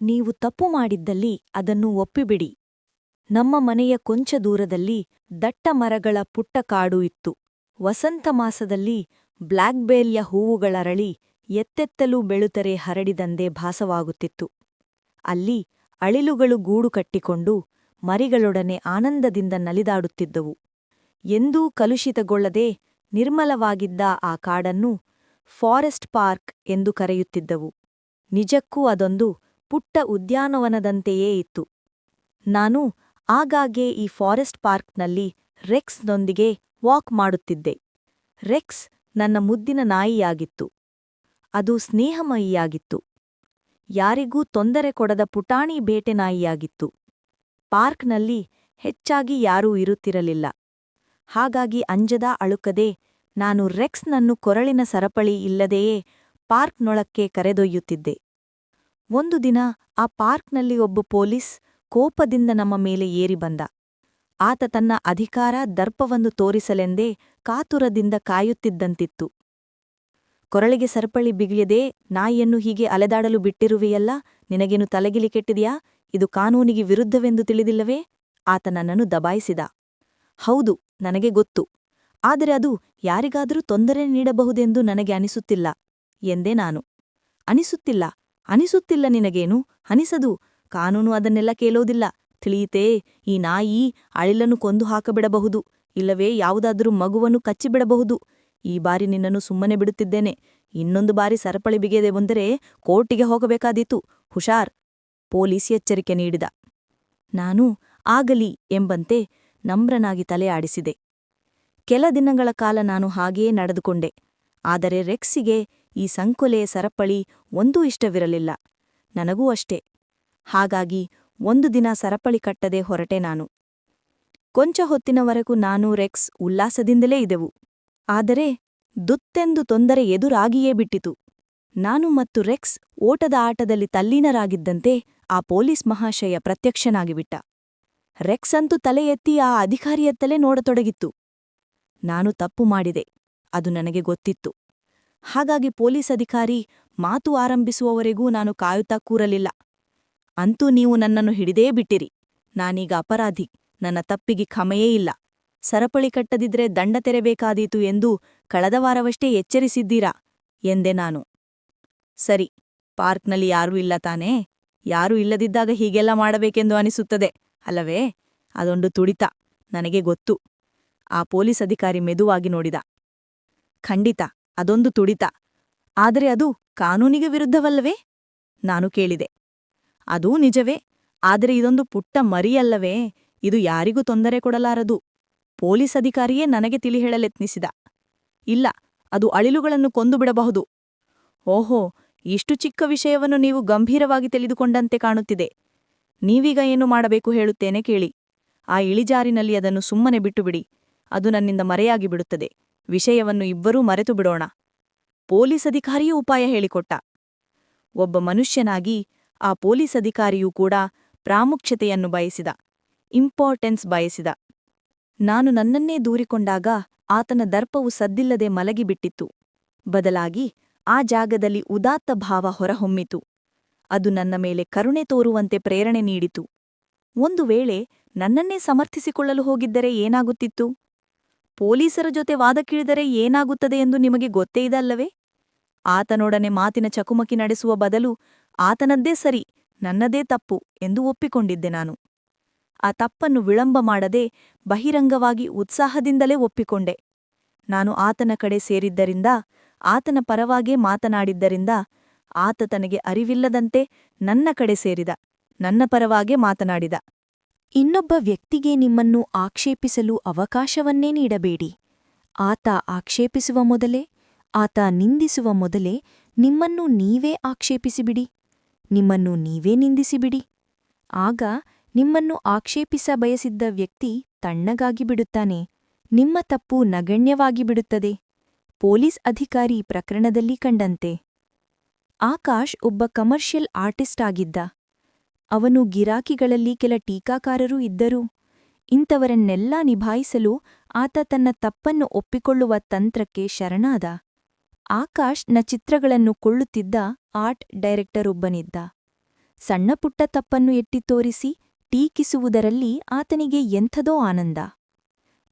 ನೀವು ತಪ್ಪು ಮಾಡಿದ್ದಲ್ಲಿ ಅದನ್ನು ಒಪ್ಪಿಬಿಡಿ. ನಮ್ಮ ಮನೆಯ ಕೊಂಚ ದೂರದಲ್ಲಿ ದಟ್ಟ ಮರಗಳ ಪುಟ್ಟ ಕಾಡು ಇತ್ತು. ವಸಂತ ಮಾಸದಲ್ಲಿ ಬ್ಲ್ಯಾಕ್ಬೇರಿಯ ಹೂವುಗಳರಳಿ ಎತ್ತೆತ್ತಲೂ ಬೆಳುತರೆ ಹರಡಿದಂದೆ ಭಾಸವಾಗುತ್ತಿತ್ತು. ಅಲ್ಲಿ ಅಳಿಲುಗಳು ಗೂಡು ಕಟ್ಟಿಕೊಂಡು ಮರಿಗಳೊಡನೆ ಆನಂದದಿಂದ ನಲಿದಾಡುತ್ತಿದ್ದವು. ಎಂದೂ ಕಲುಷಿತಗೊಳ್ಳದೆ ನಿರ್ಮಲವಾಗಿದ್ದ ಆ ಕಾಡನ್ನು ಫಾರೆಸ್ಟ್ ಪಾರ್ಕ್ ಎಂದು ಕರೆಯುತ್ತಿದ್ದವು. ನಿಜಕ್ಕೂ ಅದೊಂದು ಪುಟ್ಟ ಉದ್ಯಾನವನದಂತೆಯೇ ಇತ್ತು. ನಾನು ಆಗಾಗ್ಗೆ ಈ ಫಾರೆಸ್ಟ್ ಪಾರ್ಕ್ನಲ್ಲಿ ರೆಕ್ಸ್ನೊಂದಿಗೆ ವಾಕ್ ಮಾಡುತ್ತಿದ್ದೆ. ರೆಕ್ಸ್ ನನ್ನ ಮುದ್ದಿನ ನಾಯಿಯಾಗಿತ್ತು. ಅದು ಸ್ನೇಹಮಯಿಯಾಗಿತ್ತು. ಯಾರಿಗೂ ತೊಂದರೆ ಕೊಡದ ಪುಟಾಣಿ ಬೇಟೆ ನಾಯಿಯಾಗಿತ್ತು. ಪಾರ್ಕ್ನಲ್ಲಿ ಹೆಚ್ಚಾಗಿ ಯಾರೂ ಇರುತ್ತಿರಲಿಲ್ಲ. ಹಾಗಾಗಿ ಅಂಜದ ಅಳುಕದೆ ನಾನು ರೆಕ್ಸ್ನನ್ನು ಕೊರಳಿನ ಸರಪಳಿ ಇಲ್ಲದೆಯೇ ಪಾರ್ಕ್ನೊಳಕ್ಕೆ ಕರೆದೊಯ್ಯುತ್ತಿದ್ದೆ. ಒಂದು ದಿನ ಆ ಪಾರ್ಕ್ನಲ್ಲಿ ಒಬ್ಬ ಪೊಲೀಸ್ ಕೋಪದಿಂದ ನಮ್ಮ ಮೇಲೆ ಏರಿ ಬಂದ. ಆತ ತನ್ನ ಅಧಿಕಾರ ದರ್ಪವನ್ನು ತೋರಿಸಲೆಂದೇ ಕಾತುರದಿಂದ ಕಾಯುತ್ತಿದ್ದಂತಿತ್ತು. ಕೊರಳಿಗೆ ಸರಪಳಿ ಬಿಗಿಯದೆ, ನಾಯಿಯನ್ನು ಹೀಗೆ ಅಲೆದಾಡಲು ಬಿಟ್ಟಿರುವೆಯಲ್ಲ, ನಿನಗೇನು ತಲೆಗಿಲಿ ಕೆಟ್ಟಿದೆಯಾ? ಇದು ಕಾನೂನಿಗೆ ವಿರುದ್ಧವೆಂದು ತಿಳಿದಿಲ್ಲವೇ? ಆತ ನನ್ನನ್ನು ದಬಾಯಿಸಿದ. ಹೌದು, ನನಗೆ ಗೊತ್ತು. ಆದರೆ ಅದು ಯಾರಿಗಾದರೂ ತೊಂದರೆ ನೀಡಬಹುದೆಂದು ನನಗೆ ಅನಿಸುತ್ತಿಲ್ಲ ಎಂದೆ ನಾನು. ಅನಿಸುತ್ತಿಲ್ಲ. ಅನಿಸುತ್ತಿಲ್ಲ ನಿನಗೇನು? ಅನಿಸದು. ಕಾನೂನು ಅದನ್ನೆಲ್ಲ ಕೇಳೋದಿಲ್ಲ. ತಿಳಿಯಿತೇ, ಈ ನಾಯಿ ಅಳಿಲನ್ನು ಕೊಂದು ಹಾಕಬಿಡಬಹುದು. ಇಲ್ಲವೇ, ಯಾವುದಾದರೂ ಮಗುವನ್ನು ಕಚ್ಚಿಬಿಡಬಹುದು. ಈ ಬಾರಿ ನಿನ್ನನ್ನು ಸುಮ್ಮನೆ ಬಿಡುತ್ತಿದ್ದೇನೆ. ಇನ್ನೊಂದು ಬಾರಿ ಸರಪಳಿ ಬಿಗೆದೆ ಬಂದರೆ ಕೋರ್ಟಿಗೆ ಹೋಗಬೇಕಾದೀತು. ಹುಷಾರ್. ಪೊಲೀಸ್ ಎಚ್ಚರಿಕೆ ನೀಡಿದ. ನಾನು ಆಗಲಿ ಎಂಬಂತೆ ನಮ್ರನಾಗಿ ತಲೆ ಆಡಿಸಿದೆ. ಕೆಲ ದಿನಗಳ ಕಾಲ ನಾನು ಹಾಗೆಯೇ ನಡೆದುಕೊಂಡೆ. ಆದರೆ ರೆಕ್ಸಿಗೆ ಈ ಸಂಕುಲೆ ಸರಪಳಿ ಒಂದೂ ಇಷ್ಟವಿರಲಿಲ್ಲ. ನನಗೂ ಅಷ್ಟೇ. ಹಾಗಾಗಿ ಒಂದು ದಿನ ಸರಪಳಿ ಕಟ್ಟದೆ ಹೊರಟೆ ನಾನು. ಕೊಂಚ ಹೊತ್ತಿನವರೆಗೂ ನಾನು ರೆಕ್ಸ್ ಉಲ್ಲಾಸದಿಂದಲೇ ಇದೆವು ಆದರೆ ದುತ್ತೆಂದು ತೊಂದರೆ ಎದುರಾಗಿಯೇ ಬಿಟ್ಟಿತು. ನಾನು ಮತ್ತು ರೆಕ್ಸ್ ಓಟದ ಆಟದಲ್ಲಿ ತಲ್ಲೀನರಾಗಿದ್ದಂತೆ ಆ ಪೊಲೀಸ್ ಮಹಾಶಯ ಪ್ರತ್ಯಕ್ಷನಾಗಿಬಿಟ್ಟ. ರೆಕ್ಸ್ ಅಂತೂ ತಲೆ ಎತ್ತಿ ಆ ಅಧಿಕಾರಿಯತ್ತಲೇ ನೋಡತೊಡಗಿತ್ತು. ನಾನು ತಪ್ಪು ಮಾಡಿದೆ. ಅದು ನನಗೆ ಗೊತ್ತಿತ್ತು. ಹಾಗಾಗಿ ಪೊಲೀಸ್ ಅಧಿಕಾರಿ, ಮಾತು ಆರಂಭಿಸುವವರೆಗೂ ನಾನು ಕಾಯುತ್ತಾ ಕೂರಲಿಲ್ಲ. ಅಂತೂ ನೀವು ನನ್ನನ್ನು ಹಿಡಿದೇ ಬಿಟ್ಟಿರಿ. ನಾನೀಗ ಅಪರಾಧಿ, ನನ್ನ ತಪ್ಪಿಗೆ ಖಮೆಯೇ ಇಲ್ಲ. ಸರಪಳಿ ಕಟ್ಟದಿದ್ರೆ ದಂಡ ತೆರಬೇಕಾದೀತು ಎಂದು ಕಳೆದ ವಾರವಷ್ಟೇ ಎಚ್ಚರಿಸಿದ್ದೀರಾ? ಎಂದೆ ನಾನು. ಸರಿ, ಪಾರ್ಕ್ನಲ್ಲಿ ಯಾರೂ ಇಲ್ಲ ತಾನೇ? ಯಾರೂ ಇಲ್ಲದಿದ್ದಾಗ ಹೀಗೆಲ್ಲ ಮಾಡಬೇಕೆಂದು ಅನಿಸುತ್ತದೆ, ಅಲ್ಲವೇ? ಅದೊಂದು ತುಡಿತ, ನನಗೆ ಗೊತ್ತು. ಆ ಪೊಲೀಸ್ ಅಧಿಕಾರಿ ಮೆದುವಾಗಿ ನೋಡಿದ. ಖಂಡಿತ ಅದೊಂದು ತುಡಿತ. ಆದರೆ ಅದು ಕಾನೂನಿಗೆ ವಿರುದ್ಧವಲ್ಲವೇ? ನಾನು ಕೇಳಿದೆ. ಅದೂ ನಿಜವೇ. ಆದರೆ ಇದೊಂದು ಪುಟ್ಟ ಮರಿಯಲ್ಲವೇ? ಇದು ಯಾರಿಗೂ ತೊಂದರೆ ಕೊಡಲಾರದು. ಪೊಲೀಸ್ ಅಧಿಕಾರಿಯೇ ನನಗೆ ತಿಳಿಹೇಳಲೆತ್ನಿಸಿದ. ಇಲ್ಲ, ಅದು ಅಳಿಲುಗಳನ್ನು ಕೊಂದು ಬಿಡಬಹುದು ಓಹೋ, ಇಷ್ಟು ಚಿಕ್ಕ ವಿಷಯವನ್ನು ನೀವು ಗಂಭೀರವಾಗಿ ತಿಳಿದುಕೊಂಡಂತೆ ಕಾಣುತ್ತಿದೆ. ನೀವೀಗ ಏನು ಮಾಡಬೇಕು ಹೇಳುತ್ತೇನೆ ಕೇಳಿ. ಆ ಇಳಿಜಾರಿನಲ್ಲಿ ಅದನ್ನು ಸುಮ್ಮನೆ ಬಿಟ್ಟುಬಿಡಿ. ಅದು ನನ್ನಿಂದ ಮರೆಯಾಗಿ ಬಿಡುತ್ತದೆ ವಿಷಯವನ್ನು ಇಬ್ಬರೂ ಮರೆತು ಬಿಡೋಣ. ಪೊಲೀಸ್ ಅಧಿಕಾರಿಯೂ ಉಪಾಯ ಹೇಳಿಕೊಟ್ಟ. ಒಬ್ಬ ಮನುಷ್ಯನಾಗಿ ಆ ಪೊಲೀಸ್ ಅಧಿಕಾರಿಯೂ ಕೂಡ ಪ್ರಾಮುಖ್ಯತೆಯನ್ನು ಬಯಸಿದ. ಇಂಪಾರ್ಟೆನ್ಸ್ ಬಯಸಿದ. ನಾನು ನನ್ನನ್ನೇ ದೂರಿಕೊಂಡಾಗ ಆತನ ದರ್ಪವು ಸದ್ದಿಲ್ಲದೆ ಮಲಗಿಬಿಟ್ಟಿತ್ತು. ಬದಲಾಗಿ ಆ ಜಾಗದಲ್ಲಿ ಉದಾತ್ತ ಭಾವ ಹೊರಹೊಮ್ಮಿತು. ಅದು ನನ್ನ ಮೇಲೆ ಕರುಣೆ ತೋರುವಂತೆ ಪ್ರೇರಣೆ ನೀಡಿತು. ಒಂದು ವೇಳೆ ನನ್ನನ್ನೇ ಸಮರ್ಥಿಸಿಕೊಳ್ಳಲು ಹೋಗಿದ್ದರೆ ಏನಾಗುತ್ತಿತ್ತು? ಪೊಲೀಸರ ಜೊತೆ ವಾದಕ್ಕಿಳಿದರೆ ಏನಾಗುತ್ತದೆ ಎಂದು ನಿಮಗೆ ಗೊತ್ತೇ ಇದಲ್ಲವೇ ಆತನೊಡನೆ ಮಾತಿನ ಚಕುಮಕಿ ನಡೆಸುವ ಬದಲು ಆತನದ್ದೇ ಸರಿ, ನನ್ನದೇ ತಪ್ಪು ಎಂದು ಒಪ್ಪಿಕೊಂಡಿದ್ದೆ ನಾನು. ಆ ತಪ್ಪನ್ನು ವಿಳಂಬ ಮಾಡದೆ ಬಹಿರಂಗವಾಗಿ ಉತ್ಸಾಹದಿಂದಲೇ ಒಪ್ಪಿಕೊಂಡೆ. ನಾನು ಆತನ ಕಡೆ ಸೇರಿದ್ದರಿಂದ, ಆತನ ಪರವಾಗೇ ಮಾತನಾಡಿದ್ದರಿಂದ ಆತ ತನಗೆ ಅರಿವಿಲ್ಲದಂತೆ ನನ್ನ ಕಡೆ ಸೇರಿದ, ನನ್ನ ಪರವಾಗೇ ಮಾತನಾಡಿದ. ಇನ್ನೊಬ್ಬ ವ್ಯಕ್ತಿಗೆ ನಿಮ್ಮನ್ನು ಆಕ್ಷೇಪಿಸಲು ಅವಕಾಶವನ್ನೇ ನೀಡಬೇಡಿ. ಆತ ಆಕ್ಷೇಪಿಸುವ ಮೊದಲೇ, ಆತ ನಿಂದಿಸುವ ಮೊದಲೇ ನಿಮ್ಮನ್ನು ನೀವೇ ಆಕ್ಷೇಪಿಸಿಬಿಡಿ. ನಿಮ್ಮನ್ನು ನೀವೇ ನಿಂದಿಸಿಬಿಡಿ. ಆಗ ನಿಮ್ಮನ್ನು ಆಕ್ಷೇಪಿಸ ಬಯಸಿದ್ದ ವ್ಯಕ್ತಿ ತಣ್ಣಗಾಗಿ ಬಿಡುತ್ತಾನೆ. ನಿಮ್ಮ ತಪ್ಪು ನಗಣ್ಯವಾಗಿ ಬಿಡುತ್ತದೆ. ಪೊಲೀಸ್ ಅಧಿಕಾರಿ ಪ್ರಕರಣದಲ್ಲಿ ಕಂಡಂತೆ. ಆಕಾಶ್ ಒಬ್ಬ ಕಮರ್ಷಿಯಲ್ ಆರ್ಟಿಸ್ಟ್ ಆಗಿದ್ದ. ಅವನು ಗಿರಾಕಿಗಳಲ್ಲಿ ಕೆಲ ಟೀಕಾಕಾರರೂ ಇದ್ದರು. ಇಂಥವರನ್ನೆಲ್ಲ ನಿಭಾಯಿಸಲು ಆತ ತನ್ನ ತಪ್ಪನ್ನು ಒಪ್ಪಿಕೊಳ್ಳುವ ತಂತ್ರಕ್ಕೆ ಶರಣಾದ. ಆಕಾಶ್ನ ಚಿತ್ರಗಳನ್ನು ಕೊಳ್ಳುತ್ತಿದ್ದ ಆರ್ಟ್ ಡೈರೆಕ್ಟರೊಬ್ಬನಿದ್ದ ಸಣ್ಣಪುಟ್ಟ ತಪ್ಪನ್ನು ಎಟ್ಟಿ ತೋರಿಸಿ ಟೀಕಿಸುವುದರಲ್ಲಿ ಆತನಿಗೆ ಎಂಥದೋ ಆನಂದ.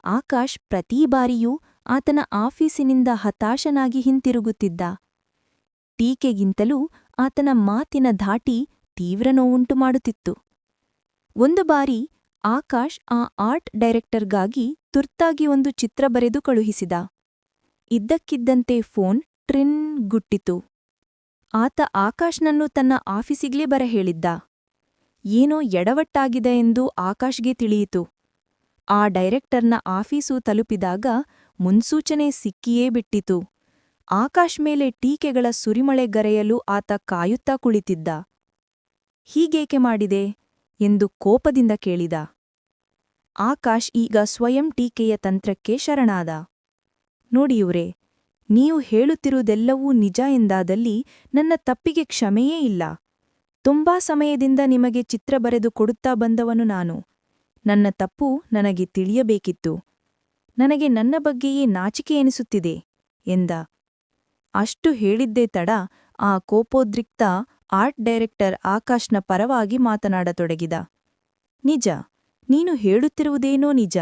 ಆಕಾಶ್ ಪ್ರತೀ ಬಾರಿಯೂ ಆತನ ಆಫೀಸಿನಿಂದ ಹತಾಶನಾಗಿ ಹಿಂತಿರುಗುತ್ತಿದ್ದ. ಟೀಕೆಗಿಂತಲೂ ಆತನ ಮಾತಿನ ಧಾಟಿ ತೀವ್ರ ನೋವುಂಟು ಮಾಡುತ್ತಿತ್ತು. ಒಂದು ಬಾರಿ ಆಕಾಶ್ ಆ ಆರ್ಟ್ ಡೈರೆಕ್ಟರ್ಗಾಗಿ ತುರ್ತಾಗಿ ಒಂದು ಚಿತ್ರ ಬರೆದು ಕಳುಹಿಸಿದ. ಇದ್ದಕ್ಕಿದ್ದಂತೆ ಫೋನ್ ಟ್ರಿನ್ ಗುಟ್ಟಿತು. ಆತ ಆಕಾಶ್ನನ್ನು ತನ್ನ ಆಫೀಸಿಗ್ಲೇ ಬರ ಹೇಳಿದ್ದ. ಏನೋ ಎಡವಟ್ಟಾಗಿದೆ ಎಂದು ಆಕಾಶ್ಗೆ ತಿಳಿಯಿತು. ಆ ಡೈರೆಕ್ಟರ್ನ ಆಫೀಸು ತಲುಪಿದಾಗ ಮುನ್ಸೂಚನೆ ಸಿಕ್ಕಿಯೇ ಬಿಟ್ಟಿತು. ಆಕಾಶ್ ಮೇಲೆ ಟೀಕೆಗಳ ಸುರಿಮಳೆ ಗರೆಯಲು ಆತ ಕಾಯುತ್ತಾ ಕುಳಿತಿದ್ದ. ಹೀಗೇಕೆ ಮಾಡಿದೆ? ಎಂದು ಕೋಪದಿಂದ ಕೇಳಿದ. ಆಕಾಶ್ ಈಗ ಸ್ವಯಂ ಟೀಕೆಯ ತಂತ್ರಕ್ಕೆ ಶರಣಾದ. ನೋಡಿಯುವ್ರೆ ನೀವು ಹೇಳುತ್ತಿರುವುದೆಲ್ಲವೂ ನಿಜ ಎಂದಾದಲ್ಲಿ ನನ್ನ ತಪ್ಪಿಗೆ ಕ್ಷಮೆಯೇ ಇಲ್ಲ. ತುಂಬಾ ಸಮಯದಿಂದ ನಿಮಗೆ ಚಿತ್ರ ಬರೆದು ಕೊಡುತ್ತಾ ಬಂದವನು ನಾನು. ನನ್ನ ತಪ್ಪು ನನಗೆ ತಿಳಿಯಬೇಕಿತ್ತು. ನನಗೆ ನನ್ನ ಬಗ್ಗೆಯೇ ನಾಚಿಕೆ ಎನಿಸುತ್ತಿದೆ, ಎಂದ. ಅಷ್ಟು ಹೇಳಿದ್ದೇ ತಡ ಆ ಕೋಪೋದ್ರಿಕ್ತ ಆರ್ಟ್ ಡೈರೆಕ್ಟರ್ ಆಕಾಶ್ನ ಪರವಾಗಿ ಮಾತನಾಡತೊಡಗಿದ. ನಿಜ, ನೀನು ಹೇಳುತ್ತಿರುವುದೇನೋ ನಿಜ,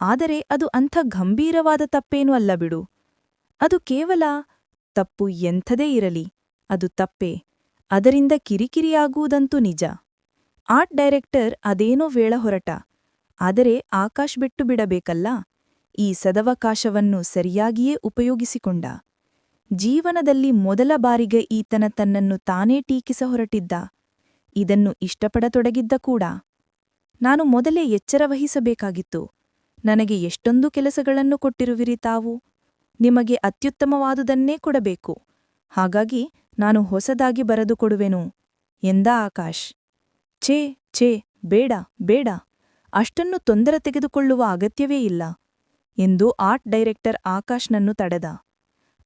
ಆದರೆ ಅದು ಅಂಥ ಗಂಭೀರವಾದ ತಪ್ಪೇನೂ ಅಲ್ಲ ಬಿಡು. ಅದು ಕೇವಲ ತಪ್ಪು ಎಂಥದೇ ಇರಲಿ, ಅದು ತಪ್ಪೆ, ಅದರಿಂದ ಕಿರಿಕಿರಿಯಾಗುವುದಂತೂ ನಿಜ. ಆರ್ಟ್ ಡೈರೆಕ್ಟರ್ ಅದೇನೋ ವೇಳ ಹೊರಟ, ಆದರೆ ಆಕಾಶ್ ಬಿಟ್ಟು ಬಿಡಬೇಕಲ್ಲ, ಈ ಸದವಕಾಶವನ್ನು ಸರಿಯಾಗಿಯೇ ಉಪಯೋಗಿಸಿಕೊಂಡ. ಜೀವನದಲ್ಲಿ ಮೊದಲ ಬಾರಿಗೆ ಈತನ ತನ್ನನ್ನು ತಾನೇ ಟೀಕಿಸ ಹೊರಟಿದ್ದ. ಇದನ್ನು ಇಷ್ಟಪಡತೊಡಗಿದ್ದ ಕೂಡ. ನಾನು ಮೊದಲೇ ಎಚ್ಚರ ವಹಿಸಬೇಕಾಗಿತ್ತು. ನನಗೆ ಎಷ್ಟೊಂದು ಕೆಲಸಗಳನ್ನು ಕೊಟ್ಟಿರುವಿರಿ ತಾವು. ನಿಮಗೆ ಅತ್ಯುತ್ತಮವಾದುದನ್ನೇ ಕೊಡಬೇಕು. ಹಾಗಾಗಿ ನಾನು ಹೊಸದಾಗಿ ಬರೆದು ಕೊಡುವೆನು. ಎಂದ ಆಕಾಶ್. ಛೇ ಛೇ, ಬೇಡ ಬೇಡ. ಅಷ್ಟನ್ನು ತೊಂದರೆ ತೆಗೆದುಕೊಳ್ಳುವ ಅಗತ್ಯವೇ ಇಲ್ಲ. ಎಂದು ಆರ್ಟ್ ಡೈರೆಕ್ಟರ್ ಆಕಾಶ್ನನ್ನು ತಡೆದ.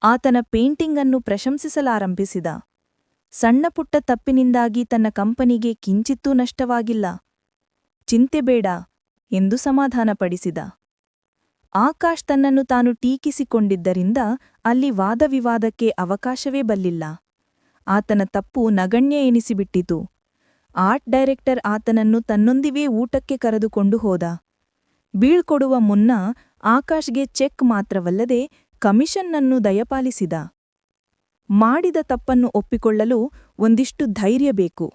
ಆತನ ಪೇಂಟಿಂಗನ್ನು ಪ್ರಶಂಸಿಸಲಾರಂಭಿಸಿದ. ಸಣ್ಣಪುಟ್ಟ ತಪ್ಪಿನಿಂದಾಗಿ ತನ್ನ ಕಂಪನಿಗೆ ಕಿಂಚಿತ್ತೂ ನಷ್ಟವಾಗಿಲ್ಲ. ಚಿಂತೆ ಬೇಡ ಎಂದು ಸಮಾಧಾನಪಡಿಸಿದ. ಆಕಾಶ್ ತನ್ನನ್ನು ತಾನು ಟೀಕಿಸಿಕೊಂಡಿದ್ದರಿಂದ ಅಲ್ಲಿ ವಾದವಿವಾದಕ್ಕೆ ಅವಕಾಶವೇ ಬಲ್ಲಿಲ್ಲ. ಆತನ ತಪ್ಪು ನಗಣ್ಯ ಎನಿಸಿಬಿಟ್ಟಿತು. ಆರ್ಟ್ ಡೈರೆಕ್ಟರ್ ಆತನನ್ನು ತನ್ನೊಂದಿವೇ ಊಟಕ್ಕೆ ಕರೆದುಕೊಂಡು ಹೋದ. ಬೀಳ್ಕೊಡುವ ಮುನ್ನ ಆಕಾಶ್ಗೆ ಚೆಕ್ ಮಾತ್ರವಲ್ಲದೆ ಕಮಿಷನ್ನನ್ನು ದಯಪಾಲಿಸಿದ. ಮಾಡಿದ ತಪ್ಪನ್ನು ಒಪ್ಪಿಕೊಳ್ಳಲು ಒಂದಿಷ್ಟು ಧೈರ್ಯ ಬೇಕು.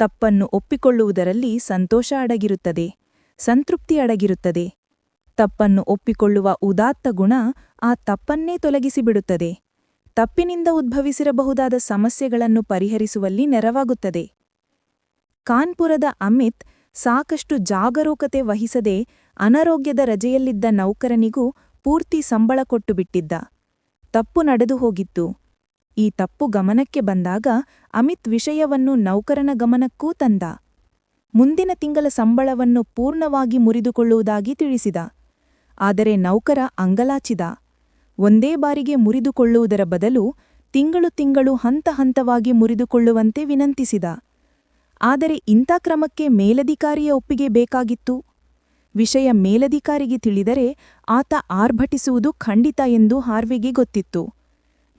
ತಪ್ಪನ್ನು ಒಪ್ಪಿಕೊಳ್ಳುವುದರಲ್ಲಿ ಸಂತೋಷ ಅಡಗಿರುತ್ತದೆ, ಸಂತೃಪ್ತಿ ಅಡಗಿರುತ್ತದೆ. ತಪ್ಪನ್ನು ಒಪ್ಪಿಕೊಳ್ಳುವ ಉದಾತ್ತ ಗುಣ ಆ ತಪ್ಪನ್ನೇ ತೊಲಗಿಸಿಬಿಡುತ್ತದೆ. ತಪ್ಪಿನಿಂದ ಉದ್ಭವಿಸಿರಬಹುದಾದ ಸಮಸ್ಯೆಗಳನ್ನು ಪರಿಹರಿಸುವಲ್ಲಿ ನೆರವಾಗುತ್ತದೆ. ಕಾನ್ಪುರದ ಅಮಿತ್ ಸಾಕಷ್ಟು ಜಾಗರೂಕತೆ ವಹಿಸದೆ ಅನಾರೋಗ್ಯದ ರಜೆಯಲ್ಲಿದ್ದ ನೌಕರನಿಗೂ ಪೂರ್ತಿ ಸಂಬಳ ಕೊಟ್ಟು ಬಿಟ್ಟಿದ್ದ. ತಪ್ಪು ನಡೆದು ಹೋಗಿತ್ತು. ಈ ತಪ್ಪು ಗಮನಕ್ಕೆ ಬಂದಾಗ ಅಮಿತ್ ವಿಷಯವನ್ನು ನೌಕರನ ಗಮನಕ್ಕೂ ತಂದ. ಮುಂದಿನ ತಿಂಗಳ ಸಂಬಳವನ್ನು ಪೂರ್ಣವಾಗಿ ಮುರಿದುಕೊಳ್ಳುವುದಾಗಿ ತಿಳಿಸಿದ. ಆದರೆ ನೌಕರ ಅಂಗಲಾಚಿದ. ಒಂದೇ ಬಾರಿಗೆ ಮುರಿದುಕೊಳ್ಳುವುದರ ಬದಲು ತಿಂಗಳು ತಿಂಗಳು ಹಂತ ಹಂತವಾಗಿ ಮುರಿದುಕೊಳ್ಳುವಂತೆ ವಿನಂತಿಸಿದ. ಆದರೆ ಇಂಥ ಕ್ರಮಕ್ಕೆ ಮೇಲಧಿಕಾರಿಯ ಒಪ್ಪಿಗೆ ಬೇಕಾಗಿತ್ತು. ವಿಷಯ ಮೇಲಧಿಕಾರಿಗೆ ತಿಳಿದರೆ ಆತ ಆರ್ಭಟಿಸುವುದು ಖಂಡಿತ ಎಂದು ಹಾರ್ವೆಗೆ ಗೊತ್ತಿತ್ತು.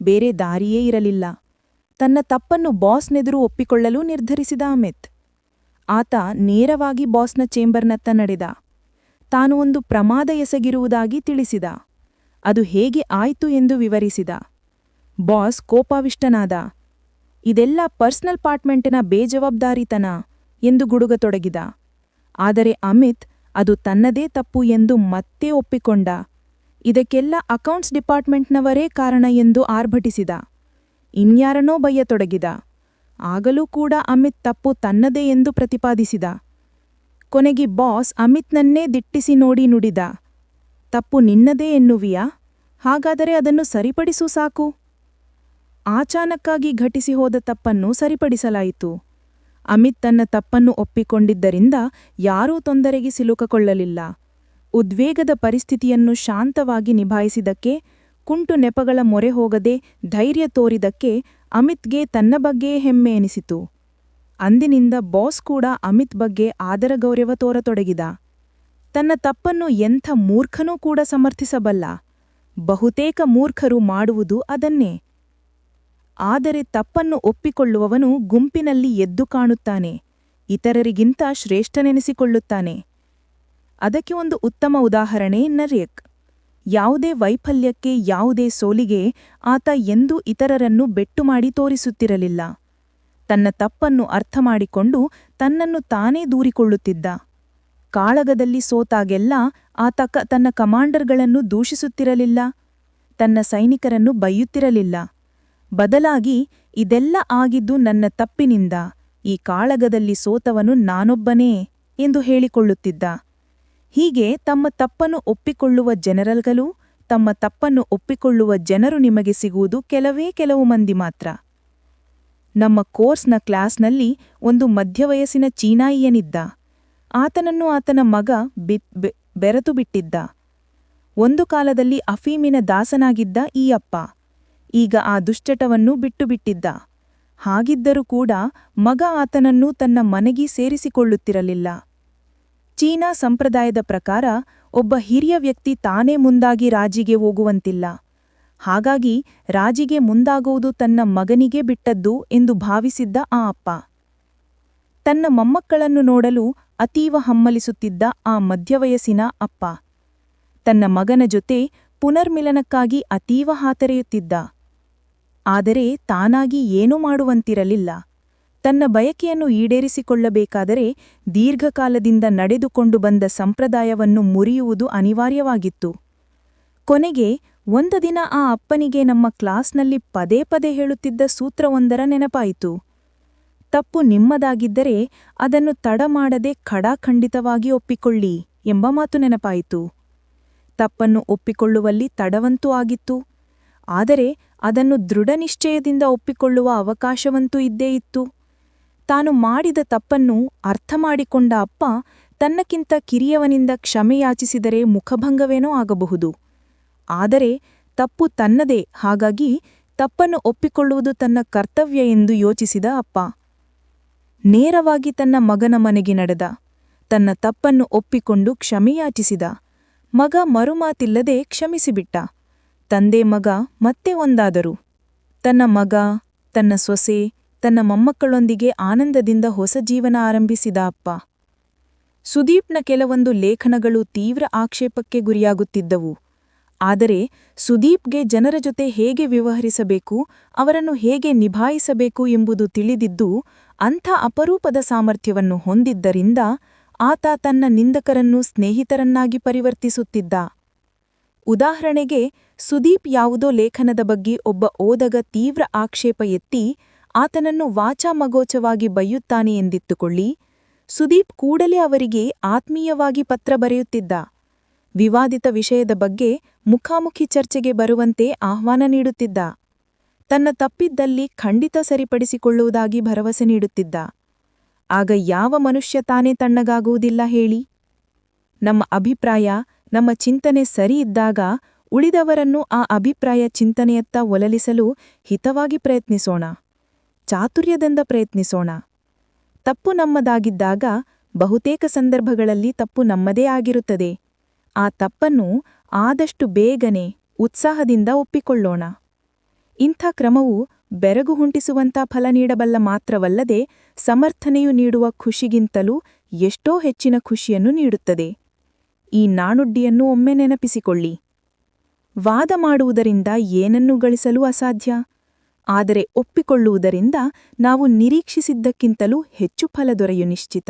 ಬೇರೆ ದಾರಿಯೇ ಇರಲಿಲ್ಲ. ತನ್ನ ತಪ್ಪನ್ನು ಬಾಸ್ನೆದುರು ಒಪ್ಪಿಕೊಳ್ಳಲು ನಿರ್ಧರಿಸಿದ ಅಮಿತ್. ಆತ ನೇರವಾಗಿ ಬಾಸ್ನ ಚೇಂಬರ್ನತ್ತ ನಡೆದ. ತಾನು ಒಂದು ಪ್ರಮಾದ ಎಸಗಿರುವುದಾಗಿ ತಿಳಿಸಿದ. ಅದು ಹೇಗೆ ಆಯಿತು ಎಂದು ವಿವರಿಸಿದ. ಬಾಸ್ ಕೋಪಾವಿಷ್ಟನಾದ. ಇದೆಲ್ಲ ಪರ್ಸನಲ್ ಪಾರ್ಟ್ಮೆಂಟಿನ ಬೇಜವಾಬ್ದಾರಿತನ ಎಂದು ಗುಡುಗತೊಡಗಿದ. ಆದರೆ ಅಮಿತ್ ಅದು ತನ್ನದೇ ತಪ್ಪು ಎಂದು ಮತ್ತೆ ಒಪ್ಪಿಕೊಂಡ. ಇದಕ್ಕೆಲ್ಲ ಅಕೌಂಟ್ಸ್ ಡಿಪಾರ್ಟ್ಮೆಂಟ್ನವರೇ ಕಾರಣ ಎಂದು ಆರ್ಭಟಿಸಿದ. ಇನ್ಯಾರನೋ ಬಯ್ಯತೊಡಗಿದ ಆಗಲೂ ಕೂಡ ಅಮಿತ್ ತಪ್ಪು ತನ್ನದೇ ಎಂದು ಪ್ರತಿಪಾದಿಸಿದ. ಕೊನೆಗೆ ಬಾಸ್ ಅಮಿತ್ನನ್ನೇ ದಿಟ್ಟಿಸಿ ನೋಡಿ ನುಡಿದ. ತಪ್ಪು ನಿನ್ನದೇ ಎನ್ನುವಿಯಾ? ಹಾಗಾದರೆ ಅದನ್ನು ಸರಿಪಡಿಸು ಸಾಕು. ಆಚಾನಕ್ಕಾಗಿ ಘಟಿಸಿ ಹೋದ ತಪ್ಪನ್ನು ಸರಿಪಡಿಸಲಾಯಿತು. ಅಮಿತ್ ತನ್ನ ತಪ್ಪನ್ನು ಒಪ್ಪಿಕೊಂಡಿದ್ದರಿಂದ ಯಾರೂ ತೊಂದರೆಗೆ ಸಿಲುಕಕೊಳ್ಳಲಿಲ್ಲ. ಉದ್ವೇಗದ ಪರಿಸ್ಥಿತಿಯನ್ನು ಶಾಂತವಾಗಿ ನಿಭಾಯಿಸಿದಕ್ಕೆ ಕುಂಟು ನೆಪಗಳ ಮೊರೆ ಹೋಗದೆ ಧೈರ್ಯ ತೋರಿದಕ್ಕೆ ಅಮಿತ್ಗೆ ತನ್ನ ಬಗ್ಗೆಯೇ ಹೆಮ್ಮೆ ಎನಿಸಿತು. ಅಂದಿನಿಂದ ಬಾಸ್ ಕೂಡ ಅಮಿತ್ ಬಗ್ಗೆ ಆದರ ಗೌರವ ತೋರತೊಡಗಿದ. ತನ್ನ ತಪ್ಪನ್ನು ಎಂಥ ಮೂರ್ಖನೂ ಕೂಡ ಸಮರ್ಥಿಸಬಲ್ಲ. ಬಹುತೇಕ ಮೂರ್ಖರು ಮಾಡುವುದು ಅದನ್ನೇ. ಆದರೆ ತಪ್ಪನ್ನು ಒಪ್ಪಿಕೊಳ್ಳುವವನು ಗುಂಪಿನಲ್ಲಿ ಎದ್ದು ಕಾಣುತ್ತಾನೆ, ಇತರರಿಗಿಂತ ಶ್ರೇಷ್ಠನೆನಿಸಿಕೊಳ್ಳುತ್ತಾನೆ. ಅದಕ್ಕೆ ಒಂದು ಉತ್ತಮ ಉದಾಹರಣೆ ನರ್ಯಕ್. ಯಾವುದೇ ವೈಫಲ್ಯಕ್ಕೆ ಯಾವುದೇ ಸೋಲಿಗೆ ಆತ ಎಂದೂ ಇತರರನ್ನು ಬೆಟ್ಟು ಮಾಡಿ ತೋರಿಸುತ್ತಿರಲಿಲ್ಲ. ತನ್ನ ತಪ್ಪನ್ನು ಅರ್ಥಮಾಡಿಕೊಂಡು ತನ್ನನ್ನು ತಾನೇ ದೂರಿಕೊಳ್ಳುತ್ತಿದ್ದ. ಕಾಳಗದಲ್ಲಿ ಸೋತಾಗೆಲ್ಲ ಆತ ತನ್ನ ಕಮಾಂಡರ್ಗಳನ್ನು ದೂಷಿಸುತ್ತಿರಲಿಲ್ಲ, ತನ್ನ ಸೈನಿಕರನ್ನು ಬೈಯುತ್ತಿರಲಿಲ್ಲ. ಬದಲಾಗಿ ಇದೆಲ್ಲ ಆಗಿದ್ದು ನನ್ನ ತಪ್ಪಿನಿಂದ, ಈ ಕಾಳಗದಲ್ಲಿ ಸೋತವನು ನಾನೊಬ್ಬನೇ ಎಂದು ಹೇಳಿಕೊಳ್ಳುತ್ತಿದ್ದ. ಹೀಗೆ ತಮ್ಮ ತಪ್ಪನ್ನು ಒಪ್ಪಿಕೊಳ್ಳುವ ಜನರಲ್ಗಳು, ತಮ್ಮ ತಪ್ಪನ್ನು ಒಪ್ಪಿಕೊಳ್ಳುವ ಜನರು ನಿಮಗೆ ಸಿಗುವುದು ಕೆಲವೇ ಕೆಲವು ಮಂದಿ ಮಾತ್ರ. ನಮ್ಮ ಕೋರ್ಸ್ನ ಕ್ಲಾಸ್ನಲ್ಲಿ ಒಂದು ಮಧ್ಯವಯಸ್ಸಿನ ಚೀನಾಯಿಯನಿದ್ದ. ಆತನನ್ನು ಆತನ ಮಗ ಬೆರೆತು ಬಿಟ್ಟಿದ್ದ. ಒಂದು ಕಾಲದಲ್ಲಿ ಅಫೀಮಿನ ದಾಸನಾಗಿದ್ದ ಈ ಅಪ್ಪ. ಈಗ ಆ ದುಶ್ಚಟವನ್ನು ಬಿಟ್ಟುಬಿಟ್ಟಿದ್ದ. ಹಾಗಿದ್ದರೂ ಕೂಡ ಮಗ ಆತನನ್ನು ತನ್ನ ಮನೆಗೆ ಸೇರಿಸಿಕೊಳ್ಳುತ್ತಿರಲಿಲ್ಲ. ಚೀನಾ ಸಂಪ್ರದಾಯದ ಪ್ರಕಾರ ಒಬ್ಬ ಹಿರಿಯ ವ್ಯಕ್ತಿ ತಾನೇ ಮುಂದಾಗಿ ರಾಜಿಗೆ ಹೋಗುವಂತಿಲ್ಲ. ಹಾಗಾಗಿ ರಾಜಿಗೆ ಮುಂದಾಗುವುದು ತನ್ನ ಮಗನಿಗೆ ಬಿಟ್ಟದ್ದು ಎಂದು ಭಾವಿಸಿದ್ದ ಆ ಅಪ್ಪ. ತನ್ನ ಮೊಮ್ಮಕ್ಕಳನ್ನು ನೋಡಲು ಅತೀವ ಹಮ್ಮಲಿಸುತ್ತಿದ್ದ ಆ ಮಧ್ಯವಯಸ್ಸಿನ ಅಪ್ಪ. ತನ್ನ ಮಗನ ಜೊತೆ ಪುನರ್ಮಿಲನಕ್ಕಾಗಿ ಅತೀವ ಹಾತರೆಯುತ್ತಿದ್ದ. ಆದರೆ ತಾನಾಗಿ ಏನೂ ಮಾಡುವಂತಿರಲಿಲ್ಲ. ತನ್ನ ಬಯಕೆಯನ್ನು ಈಡೇರಿಸಿಕೊಳ್ಳಬೇಕಾದರೆ ದೀರ್ಘಕಾಲದಿಂದ ನಡೆದುಕೊಂಡು ಬಂದ ಸಂಪ್ರದಾಯವನ್ನು ಮುರಿಯುವುದು ಅನಿವಾರ್ಯವಾಗಿತ್ತು. ಕೊನೆಗೆ ಒಂದು ದಿನ ಆ ಅಪ್ಪನಿಗೆ ನಮ್ಮ ಕ್ಲಾಸ್ನಲ್ಲಿ ಪದೇ ಪದೇ ಹೇಳುತ್ತಿದ್ದ ಸೂತ್ರವೊಂದರ ನೆನಪಾಯಿತು. ತಪ್ಪು ನಿಮ್ಮದಾಗಿದ್ದರೆ ಅದನ್ನು ತಡ ಮಾಡದೆ ಖಡಾಖಂಡಿತವಾಗಿ ಒಪ್ಪಿಕೊಳ್ಳಿ ಎಂಬ ಮಾತು ನೆನಪಾಯಿತು. ತಪ್ಪನ್ನು ಒಪ್ಪಿಕೊಳ್ಳುವಲ್ಲಿ ತಡವಂತೂ ಆಗಿತ್ತು. ಆದರೆ ಅದನ್ನು ದೃಢನಿಶ್ಚಯದಿಂದ ಒಪ್ಪಿಕೊಳ್ಳುವ ಅವಕಾಶವಂತೂ ಇದ್ದೇ ಇತ್ತು. ತಾನು ಮಾಡಿದ ತಪ್ಪನ್ನು ಅರ್ಥ ಮಾಡಿಕೊಂಡ ಅಪ್ಪ ತನ್ನಕ್ಕಿಂತ ಕಿರಿಯವನಿಂದ ಕ್ಷಮೆಯಾಚಿಸಿದರೆ ಮುಖಭಂಗವೇನೋ ಆಗಬಹುದು. ಆದರೆ ತಪ್ಪು ತನ್ನದೇ, ಹಾಗಾಗಿ ತಪ್ಪನ್ನು ಒಪ್ಪಿಕೊಳ್ಳುವುದು ತನ್ನ ಕರ್ತವ್ಯ ಎಂದು ಯೋಚಿಸಿದ ಅಪ್ಪ. ನೇರವಾಗಿ ತನ್ನ ಮಗನ ಮನೆಗೆ ನಡೆದ. ತನ್ನ ತಪ್ಪನ್ನು ಒಪ್ಪಿಕೊಂಡು ಕ್ಷಮೆಯಾಚಿಸಿದ. ಮಗ ಮರುಮಾತಿಲ್ಲದೆ ಕ್ಷಮಿಸಿಬಿಟ್ಟ. ತಂದೆ ಮಗ ಮತ್ತೆ ಒಂದಾದರು. ತನ್ನ ಮಗ, ತನ್ನ ಸೊಸೆ, ತನ್ನ ಮೊಮ್ಮಕ್ಕಳೊಂದಿಗೆ ಆನಂದದಿಂದ ಹೊಸ ಜೀವನ ಆರಂಭಿಸಿದ ಅಪ್ಪ. ಸುದೀಪ್ನ ಕೆಲವೊಂದು ಲೇಖನಗಳು ತೀವ್ರ ಆಕ್ಷೇಪಕ್ಕೆ ಗುರಿಯಾಗುತ್ತಿದ್ದವು. ಆದರೆ ಸುದೀಪ್ಗೆ ಜನರ ಜೊತೆ ಹೇಗೆ ವ್ಯವಹರಿಸಬೇಕು, ಅವರನ್ನು ಹೇಗೆ ನಿಭಾಯಿಸಬೇಕು ಎಂಬುದು ತಿಳಿದಿದ್ದು, ಅಂಥ ಅಪರೂಪದ ಸಾಮರ್ಥ್ಯವನ್ನು ಹೊಂದಿದ್ದರಿಂದ ಆತ ತನ್ನ ನಿಂದಕರನ್ನು ಸ್ನೇಹಿತರನ್ನಾಗಿ ಪರಿವರ್ತಿಸುತ್ತಿದ್ದ. ಉದಾಹರಣೆಗೆ, ಸುದೀಪ್ ಯಾವುದೋ ಲೇಖನದ ಬಗ್ಗೆ ಒಬ್ಬ ಓದಗ ತೀವ್ರ ಆಕ್ಷೇಪ ಎತ್ತಿ, ಆತನನ್ನು ವಾಚಾಮಗೋಚವಾಗಿ ಬೈಯುತ್ತಾನೆ ಎಂದಿತ್ತುಕೊಳ್ಳಿ. ಸುದೀಪ್ ಕೂಡಲೇ ಅವರಿಗೆ ಆತ್ಮೀಯವಾಗಿ ಪತ್ರ ಬರೆಯುತ್ತಿದ್ದ. ವಿವಾದಿತ ವಿಷಯದ ಬಗ್ಗೆ ಮುಖಾಮುಖಿ ಚರ್ಚೆಗೆ ಬರುವಂತೆ ಆಹ್ವಾನ ನೀಡುತ್ತಿದ್ದ. ತನ್ನ ತಪ್ಪಿದ್ದಲ್ಲಿ ಖಂಡಿತ ಸರಿಪಡಿಸಿಕೊಳ್ಳುವುದಾಗಿ ಭರವಸೆ ನೀಡುತ್ತಿದ್ದ. ಆಗ ಯಾವ ಮನುಷ್ಯ ತಾನೇ ತಣ್ಣಗಾಗುವುದಿಲ್ಲ ಹೇಳಿ. ನಮ್ಮ ಅಭಿಪ್ರಾಯ ನಮ್ಮ ಚಿಂತನೆ ಸರಿ ಇದ್ದಾಗ ಉಳಿದವರನ್ನು ಆ ಅಭಿಪ್ರಾಯ ಚಿಂತನೆಯತ್ತ ಒಲಲಿಸಲು ಹಿತವಾಗಿ ಪ್ರಯತ್ನಿಸೋಣ. ಚಾತುರ್ಯದಿಂದ ಪ್ರಯತ್ನಿಸೋಣ. ತಪ್ಪು ನಮ್ಮದಾಗಿದ್ದಾಗ ಬಹುತೇಕ ಸಂದರ್ಭಗಳಲ್ಲಿ ತಪ್ಪು ನಮ್ಮದೇ ಆಗಿರುತ್ತದೆ. ಆ ತಪ್ಪನ್ನು ಆದಷ್ಟು ಬೇಗನೆ, ಉತ್ಸಾಹದಿಂದ ಒಪ್ಪಿಕೊಳ್ಳೋಣ. ಇಂಥ ಕ್ರಮವು ಬೆರಗು ಹುಂಟಿಸುವಂಥ ಫಲ ನೀಡಬಲ್ಲ ಮಾತ್ರವಲ್ಲದೆ ಸಮರ್ಥನೆಯು ನೀಡುವ ಖುಷಿಗಿಂತಲೂ ಎಷ್ಟೋ ಹೆಚ್ಚಿನ ಖುಷಿಯನ್ನು ನೀಡುತ್ತದೆ. ಈ ನಾಣುಡ್ಡಿಯನ್ನು ಒಮ್ಮೆ ನೆನಪಿಸಿಕೊಳ್ಳಿ. ವಾದ ಮಾಡುವುದರಿಂದ ಏನನ್ನೂ ಗಳಿಸಲು ಅಸಾಧ್ಯ? ಆದರೆ ಒಪ್ಪಿಕೊಳ್ಳುವುದರಿಂದ ನಾವು ನಿರೀಕ್ಷಿಸಿದ್ದಕ್ಕಿಂತಲೂ ಹೆಚ್ಚು ಫಲ ದೊರೆಯು ನಿಶ್ಚಿತ.